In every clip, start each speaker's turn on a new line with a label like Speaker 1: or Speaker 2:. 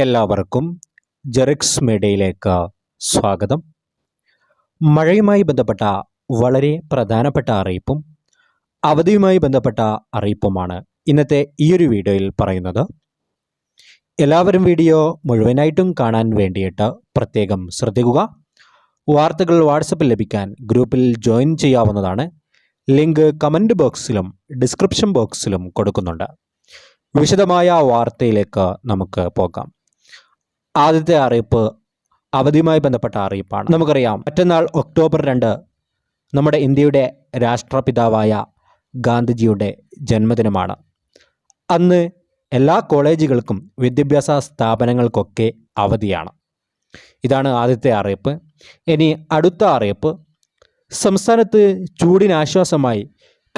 Speaker 1: എല്ലാവർക്കും ജെറിക്സ് മീഡിയയിലേക്ക് സ്വാഗതം മഴയുമായി ബന്ധപ്പെട്ട വളരെ പ്രധാനപ്പെട്ട അറിയിപ്പും അവധിയുമായി ബന്ധപ്പെട്ട അറിയിപ്പുമാണ് ഇന്നത്തെ ഈ ഒരു വീഡിയോയിൽ പറയുന്നത് എല്ലാവരും വീഡിയോ മുഴുവനായിട്ടും കാണാൻ വേണ്ടിയിട്ട് പ്രത്യേകം ശ്രദ്ധിക്കുക വാർത്തകൾ വാട്സപ്പിൽ ലഭിക്കാൻ ഗ്രൂപ്പിൽ ജോയിൻ ചെയ്യാവുന്നതാണ് ലിങ്ക് കമൻറ്റ് ബോക്സിലും ഡിസ്ക്രിപ്ഷൻ ബോക്സിലും കൊടുക്കുന്നുണ്ട് വിശദമായ വാർത്തയിലേക്ക് നമുക്ക് പോകാം ആദ്യത്തെ അറിയിപ്പ് അവധിയുമായി ബന്ധപ്പെട്ട അറിയിപ്പാണ് നമുക്കറിയാം മറ്റന്നാൾ ഒക്ടോബർ രണ്ട് നമ്മുടെ ഇന്ത്യയുടെ രാഷ്ട്രപിതാവായ ഗാന്ധിജിയുടെ ജന്മദിനമാണ് അന്ന് എല്ലാ കോളേജുകൾക്കും വിദ്യാഭ്യാസ സ്ഥാപനങ്ങൾക്കൊക്കെ അവധിയാണ് ഇതാണ് ആദ്യത്തെ അറിയിപ്പ് ഇനി അടുത്ത അറിയിപ്പ് സംസ്ഥാനത്ത് ചൂടിനാശ്വാസമായി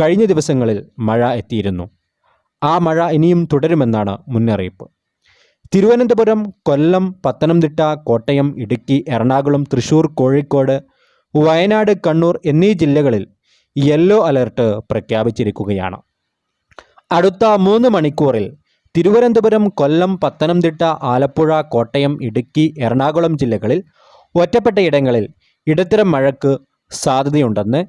Speaker 1: കഴിഞ്ഞ ദിവസങ്ങളിൽ മഴ എത്തിയിരുന്നു ആ മഴ ഇനിയും തുടരുമെന്നാണ് മുന്നറിയിപ്പ് തിരുവനന്തപുരം കൊല്ലം പത്തനംതിട്ട കോട്ടയം ഇടുക്കി എറണാകുളം തൃശൂർ കോഴിക്കോട് വയനാട് കണ്ണൂർ എന്നീ ജില്ലകളിൽ യെല്ലോ അലർട്ട് പ്രഖ്യാപിച്ചിരിക്കുകയാണ് അടുത്ത മൂന്ന് മണിക്കൂറിൽ തിരുവനന്തപുരം കൊല്ലം പത്തനംതിട്ട ആലപ്പുഴ കോട്ടയം ഇടുക്കി എറണാകുളം ജില്ലകളിൽ ഒറ്റപ്പെട്ടയിടങ്ങളിൽ ഇടത്തരം മഴയ്ക്ക് സാധ്യതയുണ്ടെന്ന്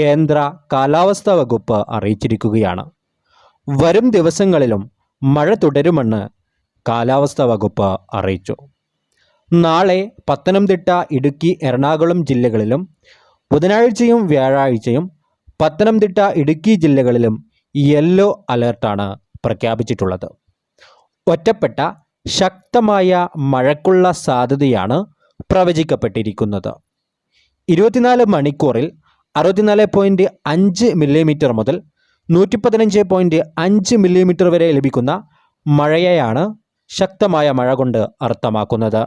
Speaker 1: കേന്ദ്ര കാലാവസ്ഥാ വകുപ്പ് അറിയിച്ചിരിക്കുകയാണ് വരും ദിവസങ്ങളിലും മഴ തുടരുമെന്ന് കാലാവസ്ഥാ വകുപ്പ് അറിയിച്ചു നാളെ പത്തനംതിട്ട ഇടുക്കി എറണാകുളം ജില്ലകളിലും ബുധനാഴ്ചയും വ്യാഴാഴ്ചയും പത്തനംതിട്ട ഇടുക്കി ജില്ലകളിലും യെല്ലോ അലേർട്ടാണ് പ്രഖ്യാപിച്ചിട്ടുള്ളത് ഒറ്റപ്പെട്ട ശക്തമായ മഴക്കുള്ള സാധ്യതയാണ് പ്രവചിക്കപ്പെട്ടിരിക്കുന്നത് ഇരുപത്തിനാല് മണിക്കൂറിൽ അറുപത്തിനാല് പോയിൻറ്റ് അഞ്ച് മില്ലിമീറ്റർ മുതൽ നൂറ്റി പതിനഞ്ച് പോയിൻറ്റ് അഞ്ച് മില്ലിമീറ്റർ വരെ ലഭിക്കുന്ന മഴയെയാണ് ശക്തമായ മഴ കൊണ്ട് അർത്ഥമാക്കുന്നത്